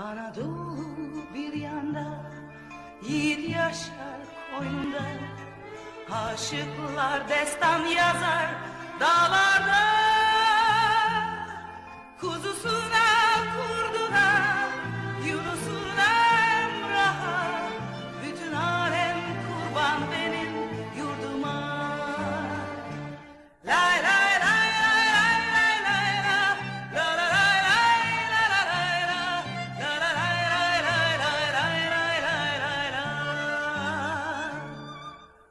Anadolu bir yanda Yiğit yaşar koynunda. Aşıklar destan yazar dağlarda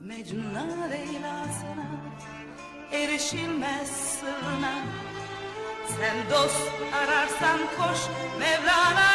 Mecnun'a Leyla'sına erişilmez sırrına Sen dost ararsan koş Mevla'ya